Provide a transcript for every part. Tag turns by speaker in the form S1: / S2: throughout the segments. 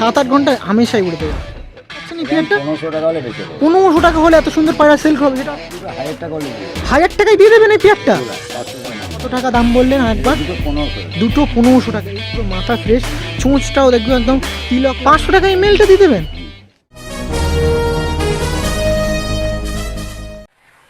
S1: সাত আট
S2: ঘণ্টা হামেশাই উড়ে দেবে। আচ্ছা
S1: পনেরোশো টাকা হলে
S2: এত সুন্দর পায়রা সেল
S1: দুটো হাজার
S2: টাকায় দিয়ে দেবেন এই পেয়ারটা কত টাকা দাম বললেন একবার
S1: দুটো পনেরোশো
S2: টাকা মাথা ফ্রেশ চোঁচটাও দেখবেন একদম তিলক। পাঁচশো টাকা এই মেলটা দিয়ে দেবেন?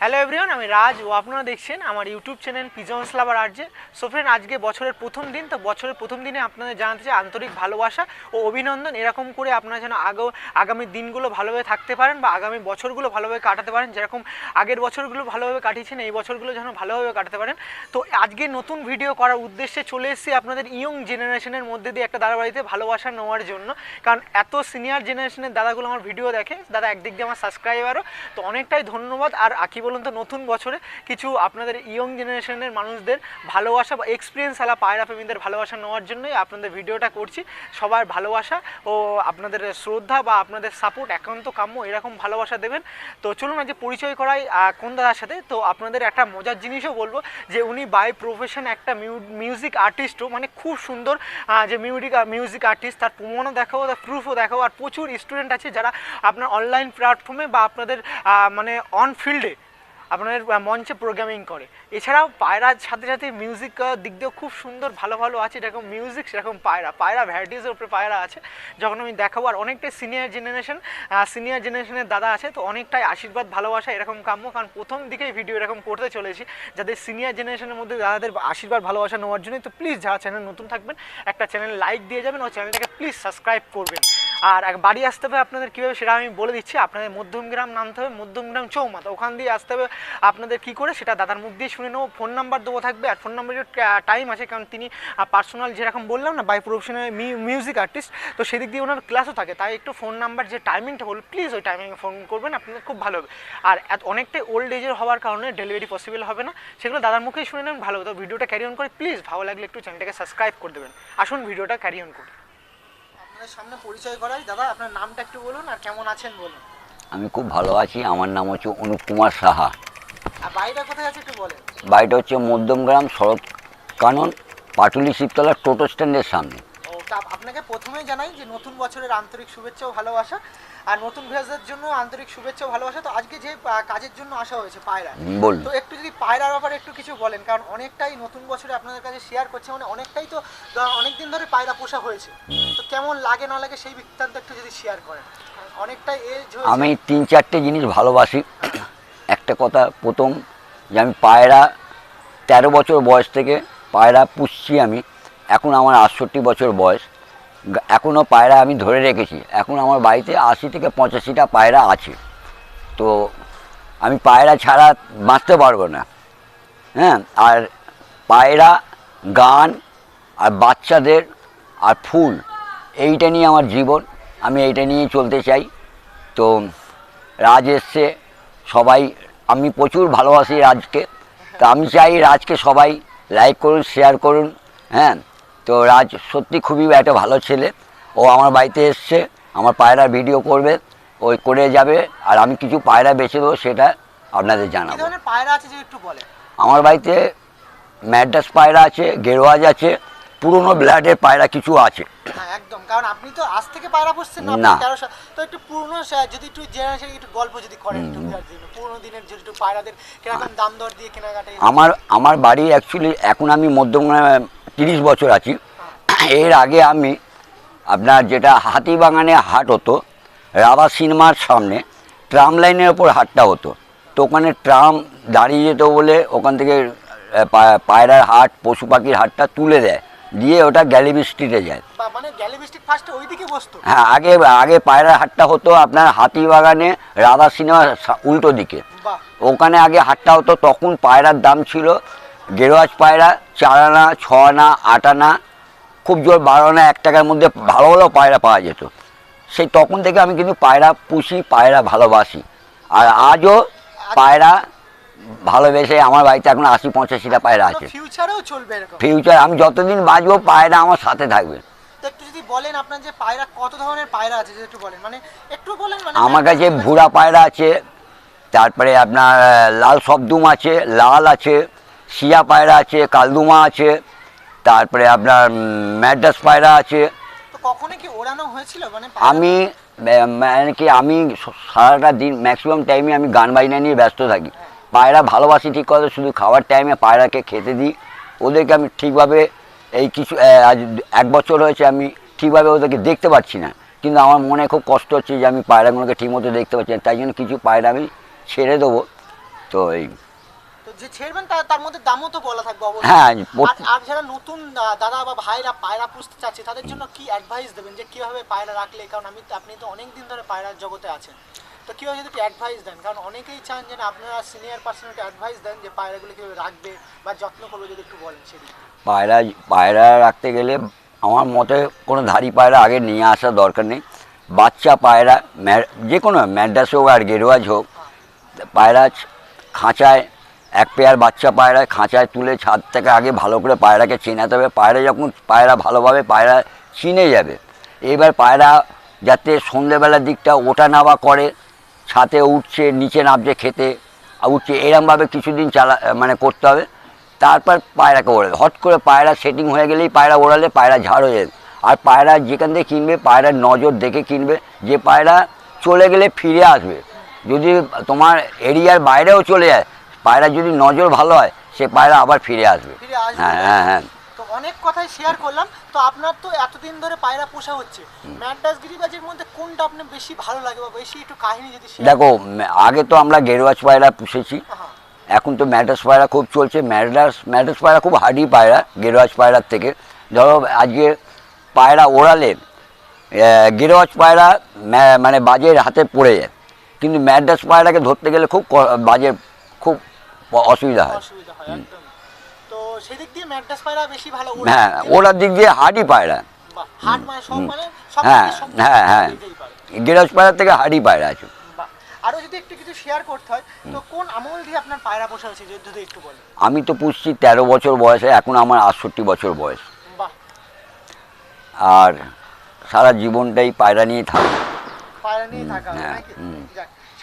S2: হ্যালো এভরিওয়ান আমি রাজ। ও আপনারা দেখছেন আমার YouTube channel pigeons lover RJ. So friend আজকে বছরের প্রথম দিন, তো বছরের প্রথম দিনে আপনাদের জানাতে চাই আন্তরিক ভালোবাসা ও অভিনন্দন। এরকম করে আপনারা যেন আগেও আগামী দিনগুলো ভালোভাবে থাকতে পারেন বা আগামী বছরগুলো ভালোভাবে কাটাতে পারেন। যেরকম আগের বছরগুলো ভালোভাবে কাটিয়েছেন, এই বছরগুলো যেন ভালোভাবে কাটাতে পারেন। তো আজকে নতুন ভিডিও করার উদ্দেশ্যে চলে এসেছি আপনাদের ইয়ং জেনারেশনের মধ্যে দিয়ে একটা দাদা বাড়িতে ভালোবাসা নেওয়ার জন্য। কারণ এত সিনিয়র জেনারেশনের দাদাগুলো আমার ভিডিও দেখে, দাদা একদিক দিয়ে আমার সাবস্ক্রাইবারও তো অনেকটাই ধন্যবাদ। আর আকি বলুন তো, নতুন বছরে কিছু আপনাদের ইয়ং জেনারেশনের মানুষদের ভালোবাসা বা এক্সপিরিয়েন্স আলা পায়রা প্রেমীদের ভালোবাসা নেওয়ার জন্যই আপনাদের ভিডিওটা করছি। সবার ভালোবাসা ও আপনাদের শ্রদ্ধা বা আপনাদের সাপোর্ট একান্ত কাম্য এরকম ভালোবাসা দেবেন। তো চলুন আজকে পরিচয় করাই কোন দাদার সাথে। তো আপনাদের একটা মজার জিনিসও বলব যে উনি বাই প্রফেশন একটা মিউজিক আর্টিস্টও মানে খুব সুন্দর যে মিউজিক মিউজিক আর্টিস্ট তার প্রমাণও দেখাবো তার প্রুফও দেখাবো আর প্রচুর স্টুডেন্ট আছে যারা আপনার অনলাইন প্ল্যাটফর্মে বা আপনাদের মানে অন ফিল্ডে আপনাদের মঞ্চে প্রোগ্রামিং করে। এছাড়াও পায়রার সাথে সাথে মিউজিক দিক দিয়েও খুব সুন্দর, ভালো ভালো আছে। যেরকম মিউজিক সেরকম পায়রা। পায়রা ভ্যারাইটিসের উপরে পায়রা আছে। যখন আমি দেখাবো, আর অনেকটাই সিনিয়র জেনারেশন সিনিয়র জেনারেশনের দাদা আছে, তো অনেকটাই আশীর্বাদ, ভালোবাসা এরকম কাম্য। কারণ প্রথম দিকেই ভিডিও এরকম করতে চলেছি। যাদের সিনিয়র জেনারেশনের মধ্যে দাদাদের আশীর্বাদ, ভালোবাসা নেওয়ার জন্যই, তো প্লিজ যারা চ্যানেল নতুন থাকবেন, একটা চ্যানেল লাইক দিয়ে যাবেন, ও চ্যানেলটাকে প্লিজ সাবস্ক্রাইব করবেন। আর এক বাড়ি আসতে হবে আপনাদের কীভাবে, সেটা আমি বলে দিচ্ছি। আপনাদের মধ্যমগ্রাম নামতে হবে, মধ্যমগ্রাম চৌমাথা। ওখান দিয়ে আসতে হবে আপনাদের কী করে, সেটা দাদার মুখ দিয়ে শুনে নেব। ফোন নাম্বার দেবো থাকবে আর ফোন নাম্বারের টাইম আছে কারণ তিনি পার্সোনাল যেরকম বললাম না বাই প্রফেশনাল মিউজিক আর্টিস্ট তো সেদিক দিয়ে ওনার ক্লাসও থাকে। তাই একটু ফোন নাম্বার যে টাইমিংটা বলুন প্লিজ ওই টাইমিংয়ে ফোন করবেন আপনাদের খুব ভালো হবে। আর এত অনেকটাই ওল্ড এজের হওয়ার কারণে ডেলিভারি পসিবল হবে না। সেগুলো দাদার মুখেই শুনে নেবেন ভালো হবে। তো ভিডিওটা ক্যারি অন করে প্লিজ ভালো লাগলে একটু চ্যানেলটাকে সাবস্ক্রাইব করে দেবেন। আসুন ভিডিওটা ক্যারি অন করি। আপনাদের সামনে পরিচয় করাই। দাদা আপনার নামটা একটু বলুন আর কেমন আছেন বলুন।
S3: আমি খুব ভালো আছি। আমার নাম হচ্ছে অনুপ কুমার সাহা।
S2: বাড়িটা কোথায় আছে একটু বলেন।
S3: বাড়িটা হচ্ছে মধ্যমগ্রাম শরৎ কানন পাটুলি শিবতলা টোটো স্ট্যান্ডের সামনে।
S2: আপনাকে প্রথমেই জানাই যে নতুন বছরের আন্তরিক শুভেচ্ছা ও ভালোবাসা আর নতুন ভিউয়ারদের জন্য আন্তরিক শুভেচ্ছা ও ভালোবাসা তো আজকে যে কাজের জন্য আসা হয়েছে পায়রা তো একটু যদি পায়রার ব্যাপারে একটু কিছু বলেন কারণ অনেকটাই নতুন বছরে আপনাদের কাছে শেয়ার করছে মানে অনেকটাই তো অনেক দিন ধরে পায়রা পোষা হয়েছে। তো কেমন লাগে না লাগে সেই বৃত্তান্ত একটু যদি শেয়ার করেন অনেকটাই এজ
S3: আমি তিন চারটে জিনিস ভালোবাসি। একটা কথা প্রথম, যে আমি পায়রা তেরো বছর বয়স থেকে পায়রা পুষছি আমি। এখন আমার আটষট্টি বছর বয়স। এখনও পায়রা আমি ধরে রেখেছি। এখন আমার বাড়িতে আশি থেকে পঁচাশিটা পায়রা আছে। তো আমি পায়রা ছাড়া বাঁচতে পারব না। হ্যাঁ আর পায়রা, গান, আর বাচ্চাদের, আর ফুল, এইটা নিয়ে আমার জীবন। আমি এইটা নিয়েই চলতে চাই। তো রাজ এসছে, সবাই আমি প্রচুর ভালোবাসি রাজকে। তো আমি চাই রাজকে সবাই লাইক করুন শেয়ার করুন হ্যাঁ? তো রাজ সত্যি খুবই একটা ভালো ছেলে। ও আমার বাড়িতে এসছে আমার পায়রা ভিডিও করবে ওই করে যাবে আর আমি কিছু পায়রা বেছে দেবো সেটা আপনাদের জানাব।
S2: পায়রা আছে একটু বলেন?
S3: আমার বাড়িতে ম্যাড্রাস পায়রা আছে গেরোয়াজ আছে পুরনো ব্লাডের পায়রা কিছু আছে।
S2: হ্যাঁ একদম। কারণ আপনি তো আজ থেকে পায়রা পুষছেন না
S3: না।
S2: আপনি তেরো সাল তো একটু পুরনো যদি একটু জেনারেশন একটু গল্প যদি করেন একটু পুরনো দিনের যদি একটু পায়রাদের কীরকম দাম দর দিয়ে কেনাকাটা
S3: আমার আমার বাড়ি অ্যাকচুয়ালি এখন আমি মধ্যমগ্রামে তিরিশ বছর আছি। এর আগে আমি আপনার যেটা হাতিবাগানে হাট হতো রাবা সিনেমার সামনে ট্রাম লাইনের ওপর হাটটা হতো। তো ওখানে ট্রাম দাঁড়িয়ে যেত বলে ওখান থেকে পায়রার হাট পশু পাখির হাটটা তুলে দেয়। দিয়ে ওটা গ্যালিবি স্ট্রিটে যায়।
S2: মানে
S3: হ্যাঁ আগে আগে পায়রার হাটটা হতো আপনার হাতিবাগানে রাধা সিনেমা উল্টো দিকে। ওখানে আগে হাটটা হতো তখন পায়রার দাম ছিল গেরোয়াজ পায়রা চার আনা ছ আনা আট আনা খুব জোর বারো আনা এক টাকার মধ্যে ভালো ভালো পায়রা পাওয়া যেত। সেই তখন থেকে আমি কিন্তু পায়রা পুষি পায়রা ভালোবাসি। আর আজও পায়রা ভালোবেসে আমার বাড়িতে এখন আশি পঁচাশিটা পায়রা আছে।
S2: ফিউচারেও চলবে এরকম।
S3: ফিউচার আমি যতদিন বাঁচবো পায়রা আমার সাথে থাকবে।
S2: একটু যদি বলেন আপনার যে পায়রা কত ধরনের পায়রা আছে একটু বলেন। মানে একটু বলেন মানে
S3: আমার কাছে ভুরা পায়রা আছে তারপরে আপনার লাল সবদুম আছে লাল আছে শিয়া পায়রা আছে কালদুমা আছে তারপরে আপনার ম্যাডাস পায়রা আছে।
S2: কখনো কি ওড়ানো হয়েছিল? মানে
S3: আমি মানে কি আমি সারাটা দিন ম্যাক্সিমাম টাইমে আমি গান বাজনা নিয়ে ব্যস্ত থাকি। পায়রা ভালোবাসি ঠিক করে শুধু খাওয়ার টাইমে পায়রাকে খেতে দিই। ওদেরকে আমি ঠিকভাবে এই কিছু আজ এক বছর হয়েছে আমি ঠিকভাবে ওদেরকে দেখতে পাচ্ছি না। কিন্তু আমার মনে খুব কষ্ট হচ্ছে যে আমি পায়রাগুলোকে ঠিকমতো দেখতে পাচ্ছি না। তাই জন্য কিছু পায়রা আমি ছেড়ে দেবো। তো এই
S2: তো যে ছেড়বেন তার তার মধ্যে দামও তো বলা থাকবে অবশ্যই।
S3: হ্যাঁ,
S2: আর যারা নতুন দাদা বা ভাইরা পায়রা পুষতে চাচ্ছে তাদের জন্য কি অ্যাডভাইস দেবেন যে কীভাবে পায়রা রাখলে? কারণ আমি আপনি তো অনেক দিন ধরে পায়রার জগতে আছেন। তো কীভাবে যদি একটু অ্যাডভাইস দেন? কারণ অনেকেই চান যে আপনারা সিনিয়র পার্সন একটু অ্যাডভাইস দেন যে পায়রাগুলো কীভাবে রাখবে বা যত্ন করবে যদি একটু বলেন সেদিকে।
S3: পায়রা পায়রা রাখতে গেলে আমার মতে কোনো ধাড়ি পায়রা আগে নিয়ে আসার দরকার নেই। বাচ্চা পায়রা যে কোনো ম্যাড্রাস হোক আর গেরুয়াজ হোক, পায়রা খাঁচায় এক পেয়ার বাচ্চা পায়রা খাঁচায় তুলে ছাদ থেকে আগে ভালো করে পায়রাকে চেনাতে হবে। পায়রা যখন পায়রা ভালোভাবে পায়রা চিনে যাবে এবার পায়রা যাতে সন্ধেবেলার দিকটা ওঠা নামা করে ছাতে উঠছে নিচে নামছে খেতে আর উঠছে এরমভাবে কিছুদিন চালা মানে করতে হবে। তারপর পায়রাকে ওড়াবে। হট করে পায়রা সেটিং হয়ে গেলেই পায়রা ওড়ালে পায়রা ঝাড় হয়ে যাবে। আর পায়রা যেখান থেকে কিনবে পায়রার নজর দেখে কিনবে। যে পায়রা চলে গেলে ফিরে আসবে। যদি তোমার এরিয়ার বাইরেও চলে যায় পায়রা যদি নজর ভালো হয় সে পায়রা আবার ফিরে আসবে? হ্যাঁ হ্যাঁ হ্যাঁ।
S2: অনেক কথাই শেয়ার করলাম। তো আপনার তো এতদিন ধরে পায়রা পোষা হচ্ছে। ম্যাডাস গিরিবাজের মধ্যে কোনটা আপনার বেশি ভালো লাগে বা বেশি একটু কাহিনী যদি
S3: দেখো আগে তো আমরা গেরুয়াজ পায়রা পুষেছি।
S2: হ্যাঁ।
S3: এখন তো ম্যাডাস পায়রা খুব চলছে। ম্যাডাস ম্যাডাস পায়রা খুব হার্ডি পায়রা গেরুয়াজ পায়রার থেকে। ধরো আজকে পায়রা ওড়ালে গেরুয়াজ পায়রা মানে বাজের হাতে পড়ে যায়। কিন্তু ম্যাডাস পায়রাকে ধরতে গেলে খুব ক- বাজে খুব অসুবিধা হয়
S2: অসুবিধা হয় একদম তো সেদিক দিয়ে ম্যাডাস পায়রা বেশি ভালো
S3: হ্যাঁ দিক দিয়ে হার্ডি পায়রা।
S2: বাহ, হাট মানে সব মানে
S3: হ্যাঁ হ্যাঁ হ্যাঁ।
S2: পারে।
S3: থেকে হার্ডি পায়রা আছে।
S2: আরও যদি একটু কিছু শেয়ার করতে হয় তো কোন আমল দিয়ে আপনার পায়রা পোষা হয়েছে যদি যদি একটু বলেন?
S3: আমি তো পুষছি তেরো বছর বয়সে এখন আমার আটষট্টি বছর বয়স। আর সারা জীবনটাই পায়রা নিয়ে থাকি।
S2: পায়রা নিয়ে থাকা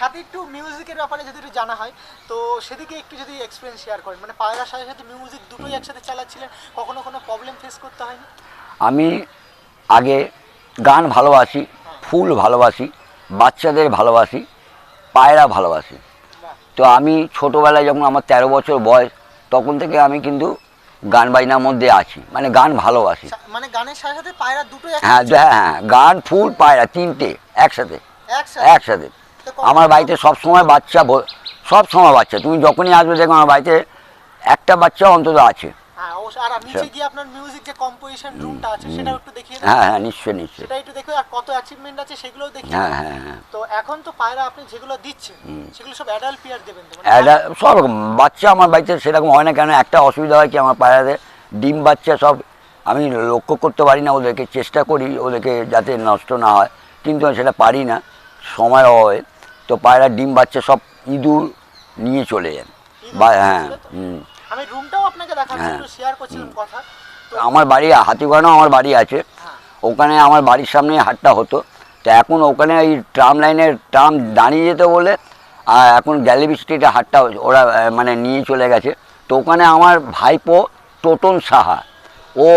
S2: হয়
S3: হ্যাঁ।
S2: সাথে একটু মিউজিকের ব্যাপারে যদি একটু জানা হয় তো সেদিকে একটু যদি এক্সপিরিয়েন্স শেয়ার করেন। মানে পায়রার সাথে সাথে মিউজিক দুটোই একসাথে চালাচ্ছিলেন কখনো কোনো প্রবলেম ফেস করতে হয়নি?
S3: আমি আগে গান ভালোবাসি ফুল ভালোবাসি বাচ্চাদের ভালোবাসি পায়রা ভালোবাসি। তো আমি ছোটোবেলায় যখন আমার তেরো বছর বয়স তখন থেকে আমি কিন্তু গান বাজনার মধ্যে আছি। মানে গান ভালোবাসি।
S2: মানে গানের সাথে সাথে পায়রা দুটো
S3: হ্যাঁ হ্যাঁ হ্যাঁ গান ফুল পায়রা তিনটে একসাথে?
S2: একসাথে।
S3: আমার বাড়িতে সব সময় বাচ্চা সব সময় বাচ্চা। তুমি যখনই আসবে দেখো আমার বাড়িতে একটা বাচ্চা অন্তত আছে।
S2: হ্যাঁ
S3: হ্যাঁ হ্যাঁ নিশ্চয় নিশ্চয়
S2: সেটা দেখো আর কত অ্যাচিভমেন্ট আছে সেগুলোও দেখিয়ে
S3: হ্যাঁ হ্যাঁ হ্যাঁ।
S2: তো এখন তো পায়রা আপনি যেগুলো দিচ্ছেন সেগুলো সব
S3: বাচ্চা আমার বাড়িতে সেরকম হয় না কেন একটা অসুবিধা হয় কি আমার পায়রাতে ডিম বাচ্চা সব আমি লক্ষ্য করতে পারি না ওদেরকে চেষ্টা করি ওদেরকে যাতে নষ্ট না হয়। কিন্তু আমি সেটা পারি না সময় অভাবে তো পায়রা ডিম বাচ্চা সব ইঁদুর নিয়ে চলে যান বা হ্যাঁ হুম।
S2: আমি রুমটাও আপনাকে দেখাচ্ছি
S3: হ্যাঁ।
S2: একটু শেয়ার করছিলাম কথা।
S3: আমার বাড়ি হাতিবাগানও আমার বাড়ি আছে।
S2: হ্যাঁ।
S3: ওখানে আমার বাড়ির সামনে হাটটা হতো। তো এখন ওখানে এই ট্রাম লাইনের ট্রাম দাঁড়িয়ে যেতে বলে আর এখন গ্যালিবি স্ট্রিটে হাটটা ওরা মানে নিয়ে চলে গেছে। তো ওখানে আমার ভাইপো টোটন সাহা ও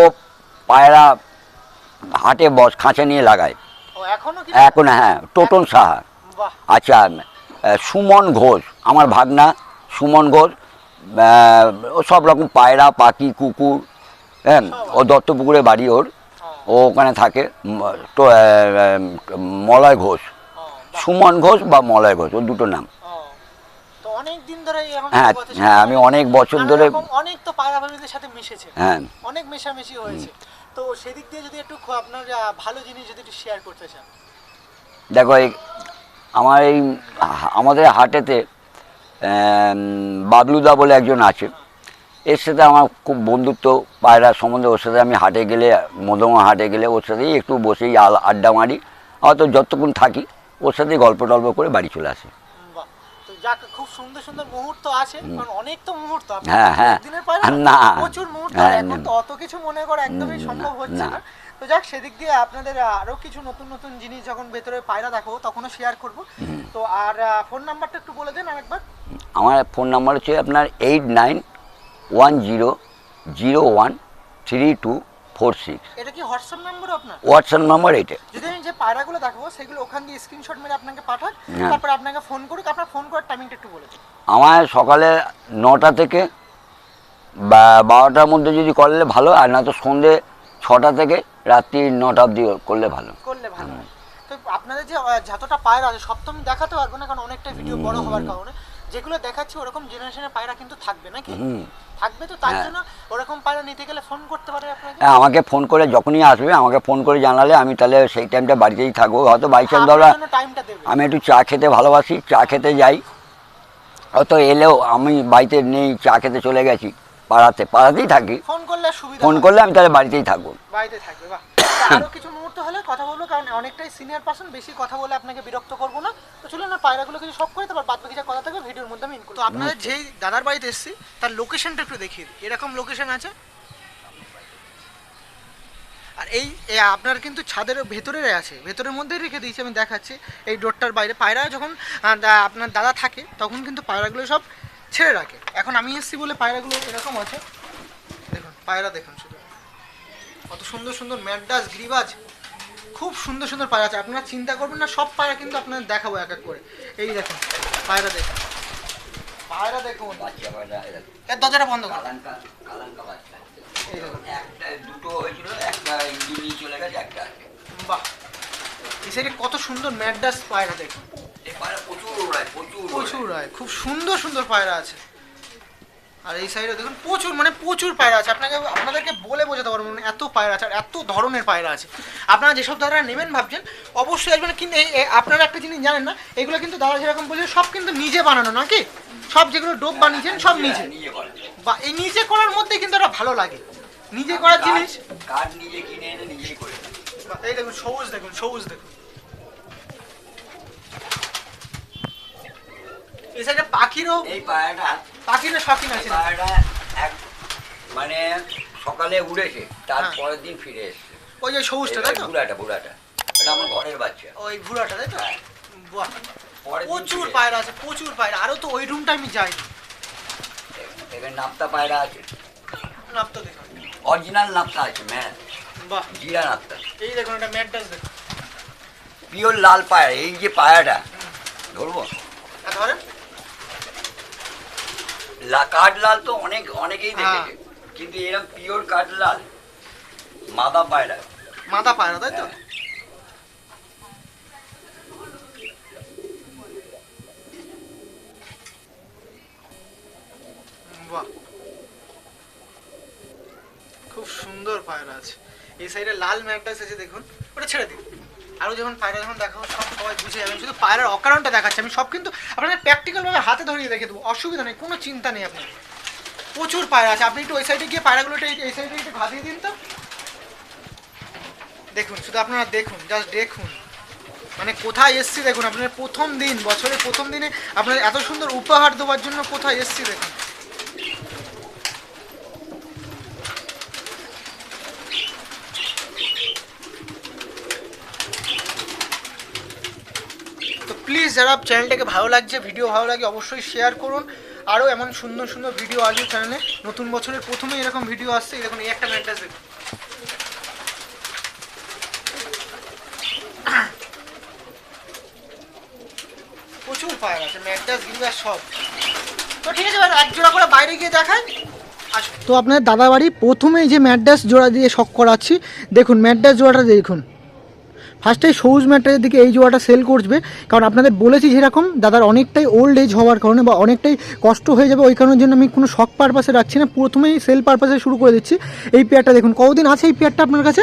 S3: পায়রা হাটে বস খাঁচা নিয়ে লাগায়। এখনও হ্যাঁ টোটন সাহা। আচ্ছা সুমন ঘোষ আমার ভাগনা সুমন ঘোষ ও সব রকম পায়রা পাখি কুকুর হ্যাঁ ও দত্তপুকুরে বাড়ি ওর। ও ওখানে থাকে। মলয় ঘোষ। সুমন ঘোষ বা মলয় ঘোষ ওর দুটো নাম। হ্যাঁ, হ্যাঁ, আমি অনেক বছর ধরে-
S2: অনেক তো সাথে মিশেছে।
S3: হ্যাঁ।
S2: অনেক মেশামেশি হয়েছে। তো সেদিক দিয়ে যদি একটু আপনার ভালো জিনিস যদি একটু শেয়ার করতে চান।
S3: দেখো এই আমার এই আমাদের হাটেতে বাবলুদা বলে একজন আছে। এর সাথে আমার খুব বন্ধুত্ব পায়রা সম্বন্ধে ওর সাথে আমি হাটে গেলে মদমা হাটে গেলে ওর সাথেই একটু বসেই আল- আড্ডা মারি। হয়তো যতক্ষণ থাকি ওর সাথেই গল্প টল্প করে বাড়ি চলে আসে।
S2: উম, বাহ তো যাক খুব সুন্দর সুন্দর মুহূর্ত আছে কারণ অনেক তো মুহূর্ত
S3: হ্যাঁ, হ্যাঁ।
S2: দিনের
S3: না।
S2: প্রচুর মুহূর্ত
S3: হ্যাঁ,
S2: এখন তো অত কিছু মনে করা একদমই সম্ভব হচ্ছে
S3: না।
S2: তো যাক সেদিক দিয়ে আপনাদের আরও কিছু নতুন নতুন জিনিস যখন ভেতরে পায়রা দেখো তখনও শেয়ার করব। তো আর ফোন নাম্বারটা একটু বলে দেন আরেকবার।
S3: আমার ফোন নাম্বার হচ্ছে আপনার eight nine one zero zero one three two four six
S2: এটা কি হোয়াটসঅ্যাপ নাম্বার আপনার?
S3: হোয়াটসঅ্যাপ নাম্বার এইটা
S2: যদি আমি যে পায়রাগুলো দেখাবো সেগুলো ওখান দিয়ে স্ক্রিনশট মেরে আপনাকে পাঠাক
S3: হ্যাঁ।
S2: তারপর আপনাকে ফোন করুক। আপনার ফোন করার টাইমিংটা একটু বলে দিন।
S3: আমার সকালে নটা থেকে বা বারোটার মধ্যে যদি করলে ভালো আর না তো সন্ধে ছটা থেকে রাত্রি নটা অবধি করলে ভালো।
S2: করলে ভালো। তো আপনাদের যে যতটা পায়রা আছে আমি দেখাতে পারব না কারণ অনেকটা ভিডিও বড় হওয়ার কারণে। যেগুলো দেখাচ্ছি ওরকম জেনারেশনের পায়রা কিন্তু থাকবে নাকি? থাকবে তো তার
S3: হ্যাঁ।
S2: জন্য ওরকম পায়রা নিতে গেলে ফোন করতে পারে আপনাকে?
S3: হ্যাঁ, আমাকে ফোন করে যখনই আসবে আমাকে ফোন করে জানালে আমি তাহলে সেই টাইমটা বাড়িতেই থাকব। হয়তো বাই চান্স ধরো আমি একটু চা খেতে ভালোবাসি চা খেতে যাই। হয়তো এলেও আমি বাড়িতে নেই চা খেতে চলে গেছি। পাড়াতে পাড়াতেই থাকি।
S2: ফোন করলে সুবিধা
S3: ফোন করলে আমি তাহলে বাড়িতেই থাকব।
S2: বাড়িতে থাকবে বাহ। আরও কিছু মুহূর্ত হলে কথা বলব কারণ অনেকটাই সিনিয়র পার্সন বেশি কথা বলে আপনাকে বিরক্ত করব না। তো চলুন না পায়রাগুলো কিছু সব করে তারপর বাদ বাকি যা কথা থাকবে ভিডিওর মধ্যে আমি ইনক্লুড তো আপনাদের যেই দাদার বাড়িতে এসেছি তার লোকেশনটা একটু দেখিয়ে দিই। এরকম লোকেশন আছে। আর এই এ আপনার কিন্তু ছাদের ভেতরে আছে। ভেতরের মধ্যেই রেখে দিয়েছি আমি দেখাচ্ছি। এই ডোরটার বাইরে পায়রা যখন আপনার দাদা থাকে তখন কিন্তু পায়রাগুলো সব ছেড়ে রাখে। এখন আমি এসেছি বলে পায়রাগুলো এরকম আছে। দেখুন পায়রা দেখুন শুধু। কত সুন্দর সুন্দর ম্যাডাস গ্রিবাজ খুব সুন্দর সুন্দর পায়রা আছে। আপনারা চিন্তা করবেন না সব পায়রা কিন্তু আপনাদের দেখাবো এক এক করে। এই দেখুন পায়রা দেখুন। পায়রা দেখুন। এর দরজাটা বন্ধ করুন
S3: একটা দুটো হয়েছিল একটা চলে গেছে একটা
S2: বাহ! এই সাইডে কত সুন্দর ম্যাডাস পায়রা দেখুন।
S3: প্রচুর
S2: হয় খুব সুন্দর সুন্দর পায়রা আছে। আর এই সাইডে দেখুন প্রচুর মানে প্রচুর পায়রা আছে। আপনাকে আপনাদেরকে বলে বোঝাতে পারব না এত পায়রা আছে আর এত ধরনের পায়রা আছে। আপনারা যেসব দাদারা নেবেন ভাবছেন অবশ্যই আসবেন কিন্তু এই- আপনারা একটা জিনিস জানেন না এগুলো কিন্তু দাদা যেরকম বলছে সব কিন্তু নিজে বানানো নাকি সব যেগুলো ডোপ বানিয়েছেন সব নিজে। বা এই নিজে করার মধ্যে কিন্তু একটা ভালো লাগে। নিজে করার জিনিস
S3: কাঠ নিজে কিনে এনে নিজেই করে
S2: এই দেখুন সবুজ দেখুন সবুজ দেখুন। এই সাইডে পাখিরও
S3: এই পায়রাটা
S2: পাখিরও শখিন আছে।
S3: পায়রাটা এক মানে সকালে উড়েছে তারপরের দিন ফিরে এসছে।
S2: ওই যে সবুজটা তাই তো?
S3: বুড়াটা বুড়াটা। এটা আমার ঘরের বাচ্চা।
S2: ওই ভুরাটা তাই তো?
S3: হ্যাঁ।
S2: বাহ। প্রচুর পায়রা আছে প্রচুর পায়রা। আরও তো ওই রুমটা আমি যাই।
S3: এখানে নাপ্তা পায়রা আছে।
S2: নাপ তো দেখুন
S3: অরিজিনাল নাপ্তা আছে ম্যান
S2: বাহ।
S3: জিরা নাপ্তা।
S2: এই দেখুন একটা ম্যাডাস দেখুন।
S3: পিওর লাল পায়রা এই যে পায়রাটা ধরবো?
S2: ধরেন
S3: কাঠ লাল তো অনেক অনেকেই
S2: হ্যাঁ।
S3: দেখেছে। কিন্তু এরকম পিওর কাঠ লাল মাদা পায়রা।
S2: মাথা পায়রা তাই তো?
S3: হ্যাঁ।
S2: বাহ। খুব সুন্দর পায়রা আছে। এই সাইডে লাল ম্যাগডাস আছে দেখুন। ওটা ছেড়ে দিন। আরও যখন পায়রা যখন দেখাবো সব সবাই বুঝে যাবেন। শুধু পায়রার অকারণটা দেখাচ্ছি। আমি সব কিন্তু আপনাদের প্র্যাকটিক্যালভাবে হাতে ধরিয়ে দেখে দেবো। অসুবিধা নেই, কোনো চিন্তা নেই আপনার প্রচুর পায়রা আছে। আপনি একটু ওই সাইডে গিয়ে পায়রাগুলো এই- সাইডে একটু ঘাতিয়ে দিন তো। দেখুন, শুধু আপনারা দেখুন জাস্ট দেখুন। মানে কোথায় এসছি দেখুন। আপনার প্রথম দিন, বছরের প্রথম দিনে আপনার এত সুন্দর উপহার দেওয়ার জন্য কোথায় এসছি দেখুন তো প্লিজ যারা চ্যানেলটাকে ভালো লাগছে, ভিডিও ভালো লাগে, অবশ্যই শেয়ার করুন। আরও এমন সুন্দর সুন্দর ভিডিও আসবে চ্যানেলে নতুন বছরের প্রথমেই এরকম ভিডিও আসছে এরকম এই একটা দেখুন প্রচুর পায়রা আছে ম্যাড্রাস গিরিবাস সব। তো ঠিক আছে এক জোড়া করে বাইরে গিয়ে দেখাই। তো আপনার দাদা বাড়ি প্রথমেই যে ম্যাড্রাস জোড়া দিয়ে শখ করাচ্ছি, দেখুন ম্যাড্রাস জোড়াটা দেখুন। ফার্স্টে সবুজ ম্যাটারের দিকে এই জোয়াটা সেল করবে। কারণ আপনাদের বলেছি যেরকম দাদার অনেকটাই ওল্ড এজ হওয়ার কারণে বা অনেকটাই কষ্ট হয়ে যাবে ওই কারণের জন্য আমি কোনো শখ পারপাসে রাখছি না। প্রথমেই সেল পারপাসে শুরু করে দিচ্ছি। এই পেয়ারটা দেখুন কতদিন আছে এই পেয়ারটা আপনার কাছে?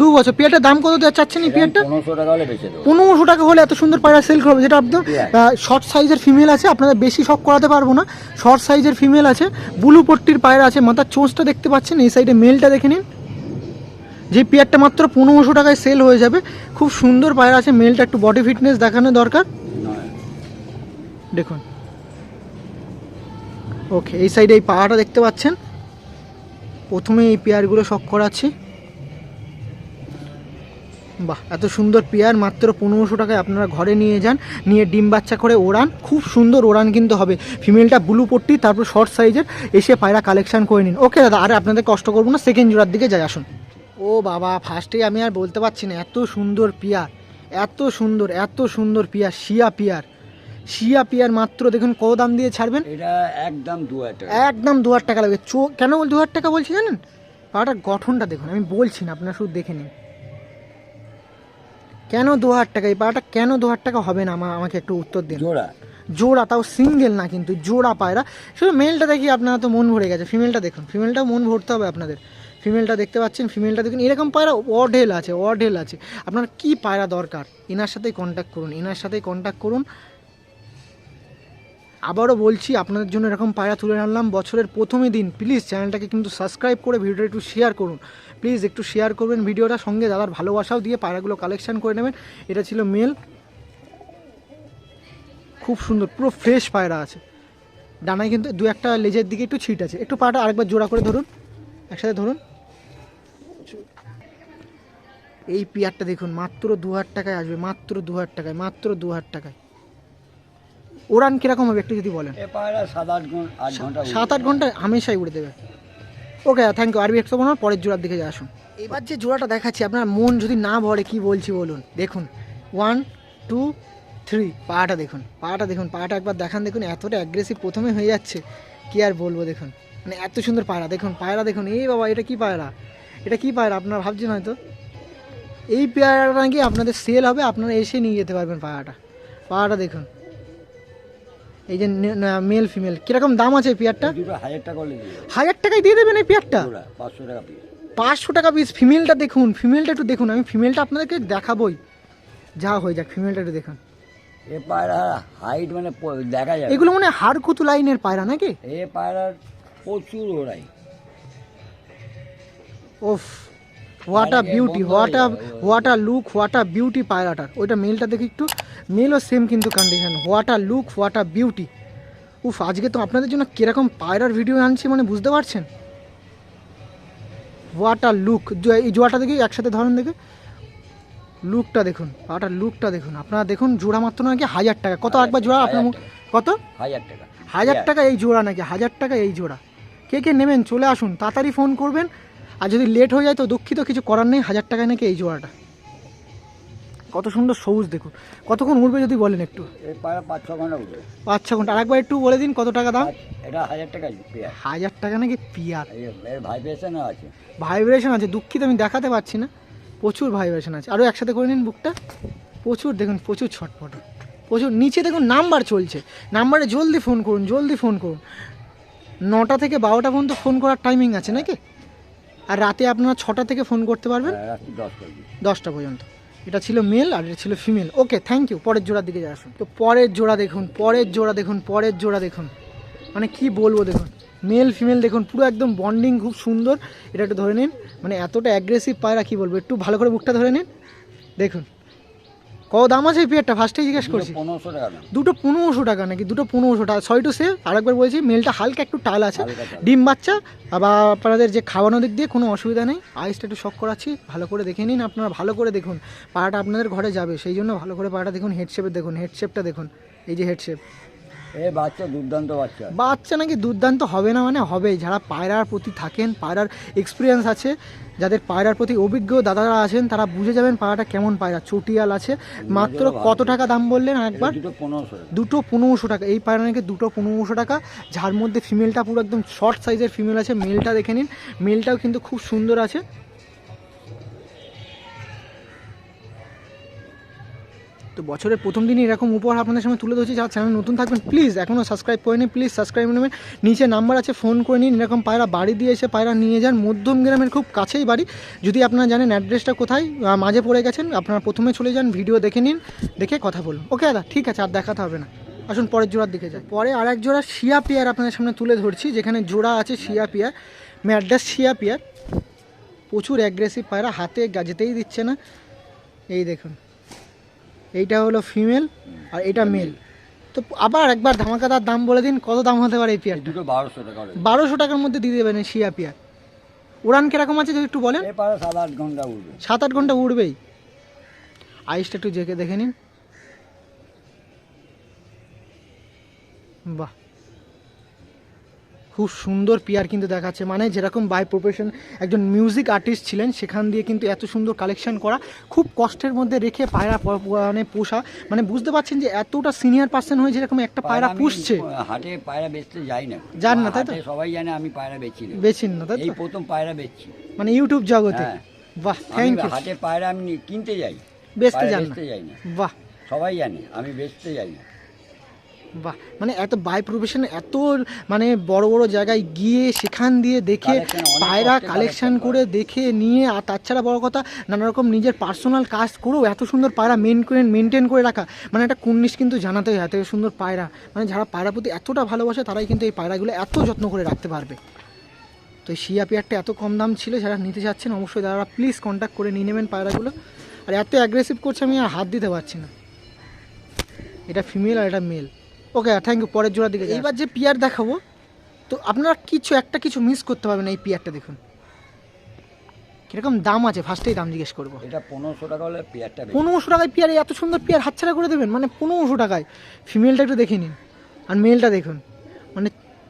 S1: দু বছর
S2: পেয়ারটার দাম কত দেওয়া চাচ্ছেন এই পেয়ারটা?
S1: পনেরোশো টাকা হলে
S2: এত সুন্দর পায়রা সেল করবে। যেটা আপনার শর্ট সাইজের ফিমেল আছে আপনাদের বেশি শখ করাতে পারব না। শর্ট সাইজের ফিমেল আছে ব্লু পট্টির পায়রা আছে মাথার চোঁচটা দেখতে পাচ্ছেন এই সাইডে মেলটা দেখে নিন। যে পেয়ারটা মাত্র পনেরোশো টাকায় সেল হয়ে যাবে, খুব সুন্দর পায়রা আছে, মেলটা একটু বডি ফিটনেস দেখানো দরকার। দেখুন। ওকে এই সাইডে এই পাহাড়টা দেখতে পাচ্ছেন। প্রথমে এই পেয়ারগুলো শখ করাচ্ছি। বাহ, এত সুন্দর পেয়ার, মাত্র পনেরোশো টাকায় আপনারা ঘরে নিয়ে যান, নিয়ে ডিম বাচ্চা করে ওড়ান। খুব সুন্দর ওড়ান কিন্তু হবে। ফিমেলটা ব্লু পট্টি, তারপর শর্ট সাইজের এসে পায়রা কালেকশান করে নিন। ওকে দাদা, আর আপনাদের কষ্ট করব না সেকেন্ড জোড়ার দিকে যাই, আসুন। ও বাবা ফার্স্টেই আমি আর বলতে পারছি না এত সুন্দর পিয়ার এত সুন্দর এত সুন্দর পিয়ার শিয়া পিয়ার। শিয়া পিয়ার মাত্র দেখুন কত দাম দিয়ে ছাড়বেন?
S1: এটা একদম দু হাজার টাকা।
S2: একদম দু হাজার টাকা লাগবে। চো কেন বল দু হাজার টাকা বলছি জানেন? পাটার গঠনটা দেখুন আমি বলছি না আপনার শুধু দেখে নিন। কেন দু হাজার টাকা? এই পাটা কেন দু হাজার টাকা হবে না? আমা- আমাকে একটু উত্তর দিন।
S1: জোড়া।
S2: জোড়া তাও সিঙ্গেল না কিন্তু জোড়া পায়রা। শুধু মেলটা দেখি আপনারা তো মন ভরে গেছে। ফিমেলটা দেখুন ফিমেলটাও মন ভরতে হবে আপনাদের। ফিমেলটা দেখতে পাচ্ছেন, ফিমেলটা দেখুন, এরকম পায়রা অঢেল আছে অঢেল আছে। আপনার কি পায়রা দরকার? এনার সাথেই কন্ট্যাক্ট করুন এনার সাথেই কন্ট্যাক্ট করুন। আবারও বলছি, আপনাদের জন্য এরকম পায়রা তুলে আনলাম বছরের প্রথমে দিন। প্লিজ চ্যানেলটাকে কিন্তু সাবস্ক্রাইব করে ভিডিওটা একটু শেয়ার করুন। প্লিজ একটু শেয়ার করবেন ভিডিওটা, সঙ্গে দাদার ভালোবাসাও দিয়ে পায়রাগুলো কালেকশান করে নেবেন, এটা ছিল মেল খুব সুন্দর, পুরো ফ্রেশ পায়রা আছে। ডানায় কিন্তু দু একটা লেজের দিকে একটু ছিট আছে। একটু পাটা আরেকবার জোড়া করে ধরুন। একসাথে ধরুন। এই পিয়ারটা দেখুন মাত্র দু হাজার টাকায় আসবে মাত্র দু হাজার টাকায় মাত্র দু হাজার টাকায়। ওরান কীরকম হবে একটু যদি বলেন?
S1: সাত আট
S2: ঘণ্টা হামেশাই উড়ে দেবে। ওকে থ্যাংক ইউ আরবি একশো না পরের জোড়ার দিকে আসুন। এবার যে জোড়াটা দেখাচ্ছি আপনার মন যদি না ভরে কি বলছি বলুন। দেখুন ওয়ান টু থ্রি পাটা দেখুন পাটা দেখুন পাটা একবার দেখান দেখুন এতটা অ্যাগ্রেসিভ প্রথমে হয়ে যাচ্ছে কি আর বলব দেখুন। মানে এত সুন্দর পায়রা দেখুন পায়রা দেখুন এই বাবা এটা কি পায়রা? এটা কি পায়রা? আপনারা ভাবছেন হয়তো? এই পেয়ারাটা নাকি আপনাদের সেল হবে আপনারা এসে নিয়ে যেতে পারবেন পায়রাটা পায়রাটা দেখুন। এই যে মেল ফিমেল কীরকম দাম আছে এই পেয়ারটা?
S1: হাজার
S2: টাকায় দিয়ে দেবেন এই পেয়ারটা?
S1: পাঁচশো টাকা পিস
S2: পাঁচশো টাকা পিস ফিমেলটা দেখুন ফিমেলটা একটু দেখুন আমি ফিমেলটা আপনাদেরকে দেখাবই। যা হয়ে যাক ফিমেলটা একটু দেখুন।
S1: এ পায়রা হাইট মানে দেখা যায়
S2: এগুলো মানে হাড়কুতু লাইনের পায়রা নাকি?
S1: এ পায়রার প্রচুর ওড়াই
S2: ওফ what a beauty what a what a look what a beauty পায়রাটার ওইটা মেলটা দেখি একটু। মেলও সেম কিন্তু condition what a look what a beauty উফ আজকে তো আপনাদের জন্য কীরকম পায়রার ভিডিও আনছি মানে বুঝতে পারছেন? হোয়াট আ লুক এই জোয়াটা দেখি একসাথে ধরেন দেখে। লুকটা দেখুন পাটার লুকটা দেখুন। আপনারা দেখুন জোড়া মাত্র নাকি হাজার টাকা। কত একবার জোড়া আপনার কত?
S1: হাজার টাকা।
S2: হাজার টাকা এই জোড়া নাকি? হাজার টাকা এই জোড়া। কে কে নেবেন চলে আসুন। তাড়াতাড়ি ফোন করবেন। আর যদি লেট হয়ে যায় তো দুঃখিত কিছু করার নেই হাজার টাকায় নাকি এই জোড়াটা কত সুন্দর সবুজ দেখুন। কতক্ষণ উঠবে যদি বলেন একটু?
S1: পাঁচ ছ ঘণ্টা উঠবে
S2: পাঁচ ছ ঘণ্টা। আরেকবার একটু বলে দিন কত টাকা দাম?
S1: এটা হাজার টাকা
S2: হাজার টাকা নাকি পিয়ার?
S1: ভাইব্রেশনও আছে।
S2: ভাইব্রেশন আছে। দুঃখিত আমি দেখাতে পারছি না। প্রচুর ভাইব্রেশন আছে। আরও একসাথে করে নিন বুকটা। প্রচুর দেখুন প্রচুর ছটফট প্রচুর নিচে দেখুন নাম্বার চলছে। নাম্বারে জলদি ফোন করুন জলদি ফোন করুন। নটা থেকে বারোটা পর্যন্ত ফোন করার টাইমিং আছে নাকি? আর রাতে আপনারা ছটা থেকে ফোন করতে পারবেন?
S1: করবি
S2: দশটা পর্যন্ত। এটা ছিল মেল আর এটা ছিল ফিমেল। ওকে থ্যাংক ইউ পরের জোড়ার দিকে আসুন। তো পরের জোড়া দেখুন পরের জোড়া দেখুন পরের জোড়া দেখুন। মানে কি বলব দেখুন? মেল ফিমেল দেখুন পুরো একদম বন্ডিং খুব সুন্দর। এটা একটু ধরে নিন। মানে এতটা অ্যাগ্রেসিভ পায়রা কি বলব? একটু ভালো করে বুকটা ধরে নিন। দেখুন। কত দাম আছে এই পেয়ারটা? ফার্স্টেই জিজ্ঞেস করছি।
S1: পনেরোশো টাকা
S2: দুটো পনেরোশো টাকা নাকি? দুটো পনেরোশো টাকা। ছয় টু সেভ আরেকবার বলছি মেলটা হালকা একটু টাল আছে। ডিম বাচ্চা আবার আপনাদের যে খাওয়ানো দিক দিয়ে কোনো অসুবিধা নেই। আইসটা একটু শখ করাচ্ছি। ভালো করে দেখে নিন আপনারা ভালো করে দেখুন। পাড়াটা আপনাদের ঘরে যাবে সেই জন্য ভালো করে পাড়াটা দেখুন হেডশেপে দেখুন হেডশেপটা দেখুন। এই যে হেডশেপ
S1: এ বাচ্চা দুর্দান্ত বাচ্চা।
S2: বাচ্চা নাকি দুর্দান্ত হবে না মানে হবেই। যারা পায়রার প্রতি থাকেন পায়রার এক্সপিরিয়েন্স আছে যাদের পায়রার প্রতি অভিজ্ঞ দাদারা আছেন তারা বুঝে যাবেন পায়রাটা কেমন পায়রা। চটিয়াল আছে। মাত্র কত টাকা দাম বললেন একবার?
S1: দুটো পনেরোশো। টাকা।
S2: এই পায়রা নাকি দুটো পনেরোশো টাকা। যার মধ্যে ফিমেলটা পুরো একদম শর্ট সাইজের ফিমেল আছে। মেলটা দেখে নিন। মেলটাও কিন্তু খুব সুন্দর আছে। তো বছরের প্রথম দিনই এরকম উপহার আপনাদের সামনে তুলে ধরছি যা চ্যানেল নতুন থাকবেন প্লিজ এখনও সাবস্ক্রাইব করে নিন প্লিজ সাবস্ক্রাইব নেবেন। নিচে নাম্বার আছে ফোন করে নিন, এরকম পায়রা বাড়ি দিয়ে এসে পায়রা নিয়ে যান। মধ্যম গ্রামের খুব কাছেই বাড়ি। যদি আপনারা জানেন অ্যাড্রেসটা কোথায় মাঝে পড়ে গেছেন, আপনারা প্রথমে চলে যান ভিডিও দেখে নিন, দেখে কথা বলুন। ওকে দাদা, ঠিক আছে, আর দেখাতে হবে না। আসুন পরের জোড়ার দিকে যাই। পরে আর এক জোড়া শিয়া পেয়ার আপনাদের সামনে তুলে ধরছি, যেখানে জোড়া আছে শিয়া পেয়ার। ম্যাড্রাস শিয়া পেয়ার। প্রচুর অ্যাগ্রেসিভ পায়রা, হাতে গা- যেতেই দিচ্ছে না। এই দেখুন। এইটা হলো ফিমেল আর এটা মেল। তো আবার একবার ধামাকাদার দাম বলে দিন কত দাম হতে পারে এই
S1: এই দুটো বারোশো টাকা
S2: বারোশো টাকার মধ্যে দিয়ে দেবেন এই শিয়া পেয়ার। উড়ান কীরকম আছে যদি একটু বলেন?
S1: পায়রা সাত আট ঘণ্টা উড়বে।
S2: সাত আট ঘণ্টা উড়বেই। আইসটা একটু জেকে দেখে নিন। বাহ। খুব সুন্দর পিয়ার কিন্তু দেখাচ্ছে। মানে যেরকম বাই প্রফেশন একজন মিউজিক আর্টিস্ট ছিলেন সেখান দিয়ে কিন্তু এত সুন্দর কালেকশন করা খুব কষ্টের মধ্যে রেখে পায়রা মানে পোষা। মানে বুঝতে পারছেন যে এতটা সিনিয়র পার্সন হয়ে যেরকম একটা পায়রা পুষছে।
S1: হাটে পায়রা বেচতে যাই না।
S2: যান না, তাই তো?
S1: সবাই জানে আমি পায়রা বেচি না।
S2: বেছেন না তাই
S1: এই প্রথম পায়রা বেচছি।
S2: মানে ইউটিউব জগতে।
S1: হ্যাঁ।
S2: বাহ থ্যাংক ইউ
S1: হাটে পায়রা আমি কিনতে যাই।
S2: বেচতে
S1: যাই না।
S2: বাহ।
S1: সবাই জানে আমি বেচতে যাই না।
S2: বাহ মানে এত বাই প্রফেশন এত মানে বড় বড় জায়গায় গিয়ে সেখান দিয়ে দেখে পায়রা কালেকশন করে। দেখে নিয়ে আর তাছাড়া বড় কথা নানা রকম নিজের পার্সোনাল কাজ করেও এত সুন্দর পায়রা মেন করে মেনটেন করে রাখা। মানে একটা কুন্নিশ কিন্তু জানাতে হয় এত সুন্দর পায়রা। মানে যারা পায়রা প্রতি এতটা ভালোবাসে তারাই কিন্তু এই পায়রাগুলো এত যত্ন করে রাখতে পারবে। তো এই শিয়া পেয়ারটা এত কম দাম ছিল যারা নিতে চাচ্ছেন অবশ্যই তারা প্লিজ কন্ট্যাক্ট করে নিয়ে নেবেন পায়রাগুলো। আর এত অ্যাগ্রেসিভ করছে আমি আর হাত দিতে পারছি না। এটা ফিমেল আর এটা মেল ওকে থ্যাংক ইউ পরের জোড়ার দিকে যাই। এইবার যে পিয়ার দেখাবো তো আপনারা কিছু একটা কিছু মিস করতে পারবেন এই পিয়ারটা দেখুন। কীরকম দাম আছে? ফার্স্টেই দাম জিজ্ঞেস করব।
S1: এটা পনেরোশো টাকা হলে পেয়ারটা।
S2: পনেরোশো টাকায় পিয়ার এত সুন্দর পিয়ার হাতছাড়া করে দেবেন? মানে পনেরোশো টাকায়। ফিমেলটা একটু দেখে নিন। আর মেলটা দেখুন। মানে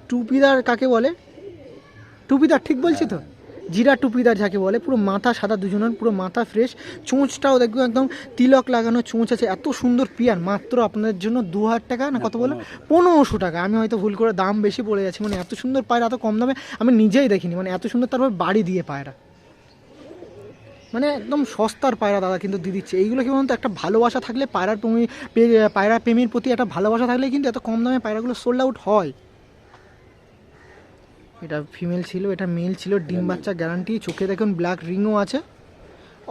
S2: টুপিদার কাকে বলে? টুপিদার ঠিক বলছি তো? জিরা টুপিদার যাকে বলে পুরো মাথা সাদা দুজনের পুরো মাথা ফ্রেশ চোঁচটাও দেখব একদম তিলক লাগানো চোঁচ আছে এত সুন্দর পিয়ার। মাত্র আপনাদের জন্য দু হাজার টাকা না কত বলে? পনেরোশো টাকা। আমি হয়তো ভুল করে দাম বেশি পড়ে যাচ্ছি মানে এত সুন্দর পায়রা এত কম দামে আমি নিজেই দেখিনি মানে এত সুন্দর তারপর বাড়ি দিয়ে পায়রা। মানে একদম সস্তার পায়রা দাদা কিন্তু দিয়ে দিচ্ছে। এইগুলো কি বলুন তো একটা ভালোবাসা থাকলে পায়রার প্রেমী পায়রা প্রেমীর প্রতি একটা ভালোবাসা থাকলে কিন্তু এত কম দামে পায়রাগুলো সোল্ড আউট হয়। এটা ফিমেল ছিল এটা মেল ছিল ডিম বাচ্চা গ্যারান্টি চোখে দেখুন ব্ল্যাক রিংও আছে।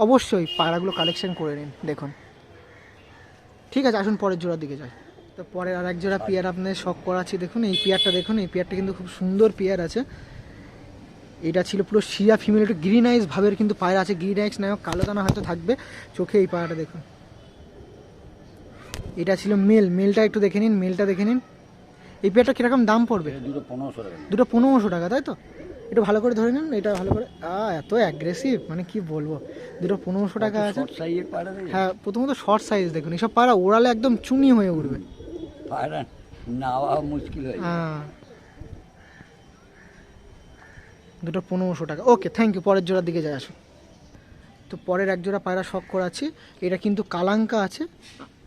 S2: অবশ্যই পায়রাগুলো কালেকশন করে নিন দেখুন। ঠিক আছে আসুন পরের জোড়ার দিকে যাই। তো পরের আর এক জোড়া পেয়ার আপনাদের শখ করাচ্ছি দেখুন এই পেয়ারটা দেখুন এই পেয়ারটা কিন্তু খুব সুন্দর পেয়ার আছে। এটা ছিল পুরো শিয়া ফিমেল একটু গ্রিন আইস ভাবের কিন্তু পায়রা আছে গ্রিন আইস নায়ক কালো দানা হয়তো থাকবে। চোখে এই পায়রাটা দেখুন। এটা ছিল মেল মেলটা একটু দেখে নিন মেলটা দেখে নিন। এই পেয়ারটা কীরকম দাম পড়বে?
S1: দুটো পনেরোশো টাকা।
S2: দুটো পনেরোশো টাকা তাই তো? একটু ভালো করে ধরে নিন এটা ভালো করে আ এত অ্যাগ্রেসিভ মানে কি বলব? দুটো পনেরোশো টাকা আছে। হ্যাঁ প্রথমত শর্ট সাইজ দেখুন। এইসব পায়রা ওড়ালে একদম চুনি হয়ে উঠবে।
S1: পায়রা নেওয়া মুশকিল হ্যাঁ
S2: দুটো পনেরোশো টাকা। ওকে থ্যাংক ইউ পরের জোড়ার দিকে যাই আসুন। তো পরের এক জোড়া পায়রা শখ করাচ্ছি। এটা কিন্তু কালাঙ্কা আছে।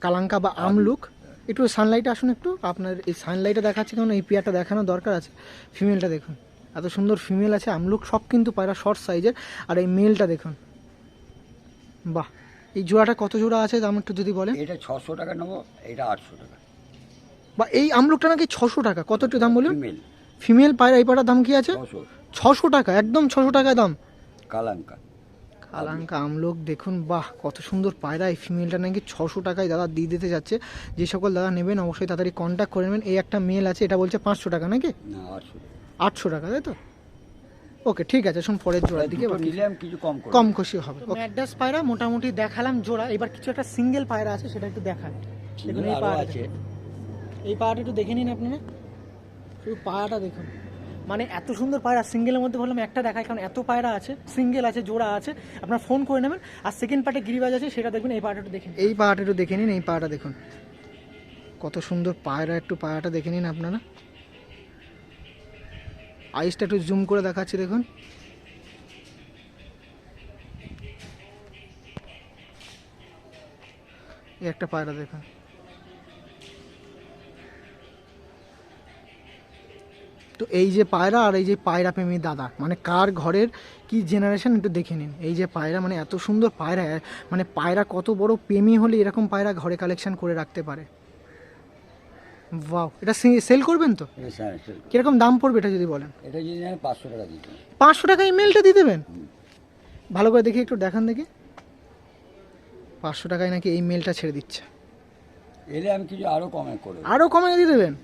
S2: কালাঙ্কা বা আমলুক। একটু সানলাইটে আসুন একটু। আপনার এই সানলাইটে দেখাচ্ছে কারণ এই পেয়ারটা দেখানো দরকার আছে। ফিমেলটা দেখুন। এত সুন্দর ফিমেল আছে। আমলুক সব কিন্তু পায়রা শর্ট সাইজের আর এই মেলটা দেখুন। বাহ! এই জোড়াটা কত জোড়া আছে? দাম একটু যদি বলেন।
S1: এটা ছশো টাকা নেব এটা আটশো টাকা।
S2: বা এই আমলুকটা নাকি ছশো টাকা? কত একটু দাম বলুন।
S1: ফিমেল
S2: ফিমেল পায়রা এই পায়রার দাম কি আছে?
S1: ছশো
S2: টাকা একদম ছশো টাকা দাম।
S1: কালাঙ্কা।
S2: কালাঙ্কা আমলোক দেখুন বাহ কত সুন্দর পায়রা এই ফিমেলটা নাকি ছশো টাকায় দাদা দিয়ে দিতে যাচ্ছে। যে সকল দাদা নেবেন অবশ্যই তাড়াতাড়ি কন্ট্যাক্ট করে নেবেন। এই একটা মেল আছে এটা বলছে পাঁচশো টাকা নাকি?
S1: আটশো টাকা।
S2: আটশো টাকা তাই তো? ওকে ঠিক আছে শুন পরের জোড়ার দিকে
S1: কিছু কম
S2: কম খুশি হবে ম্যাডাস পায়রা মোটামুটি দেখালাম জোড়া। এবার কিছু একটা সিঙ্গেল পায়রা আছে সেটা একটু দেখান। দেখুন এই
S1: আরও
S2: পায়রাটা
S1: আছে।
S2: এই পায়রাটা একটু দেখে নিন আপনারা। শুধু পায়রাটা দেখুন। মানে এত সুন্দর পায়রা সিঙ্গেলের মধ্যে বললাম একটা দেখায়, কারণ এত পায়রা আছে সিঙ্গেল আছে, জোড়া আছে, আপনার ফোন করে নেবেন। আর সেকেন্ড পার্টে গিরিবাজ আছে, সেটা দেখবেন, এই পায়রাটা দেখে এই পায়রাটা একটু দেখে নিন, এই পায়রাটা দেখুন। কত সুন্দর পায়রা, একটু পায়রাটা দেখে নিন আপনারা। আইসটা একটু জুম করে দেখাচ্ছি, দেখুন। একটা পায়রা দেখুন। তো এই যে পায়রা আর এই যে পায়রা প্রেমী দাদা মানে কার ঘরের কি জেনারেশন একটু দেখে নিন। এই যে পায়রা মানে এত সুন্দর পায়রা মানে পায়রা কত বড় প্রেমী হলে এরকম পায়রা ঘরে কালেকশন করে রাখতে পারে। বাও এটা সেল করবেন তো?
S1: স্যার,
S2: কীরকম দাম পড়বে এটা যদি বলেন?
S1: এটা যদি পাঁচশো টাকা দিতে
S2: পাঁচশো টাকা ইমেলটা দিয়ে দেবেন? ভালো করে দেখি একটু দেখান দেখি। পাঁচশো টাকায় নাকি এই মেলটা ছেড়ে দিচ্ছে?
S1: এলে আমি কিছু আরও কমে করে।
S2: আরও কমে দিয়ে দেবেন?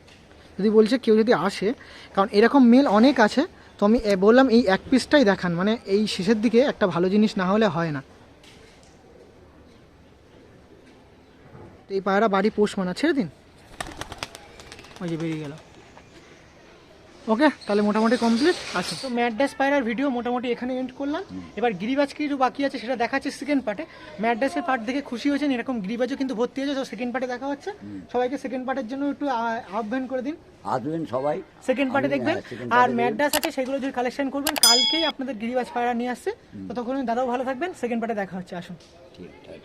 S2: যদি বলছে কেউ যদি আসে, কারণ এরকম মেল অনেক আছে, তো আমি বললাম এই এক পিসটাই দেখান মানে এই শেষের দিকে একটা ভালো জিনিস না হলে হয় না। এই পায়রা বাড়ি পোষ মানা ছেড়ে দিন। ওই যে বেরিয়ে গেল। ওকে তাহলে মোটামুটি কমপ্লিট আচ্ছা। তো ম্যাডডাস পায়রার ভিডিও মোটামুটি এখানে এন্ড করলাম। এবার গিরিবাজ কিছু বাকি আছে সেটা দেখাচ্ছে সেকেন্ড পার্টে ম্যাডডাসের পার্ট দেখে খুশি হয়েছেন এরকম গিরিবাজও কিন্তু ভর্তি হয়েছে তো সেকেন্ড পার্টে দেখা হচ্ছে। সবাইকে সেকেন্ড পার্টের জন্য একটু আহ্বান করে দিন।
S1: আসবেন সবাই।
S2: সেকেন্ড পার্টে দেখবেন।
S1: হ্যাঁ,
S2: আর
S1: এ
S2: আছে সেগুলো যদি কালেকশন করবেন কালকেই আপনাদের গিরিবাজ পায়রা নিয়ে আসছে। ততক্ষণ দাদাও ভালো থাকবেন সেকেন্ড পার্টে দেখা হচ্ছে আসুন।
S1: ঠিক ঠিক।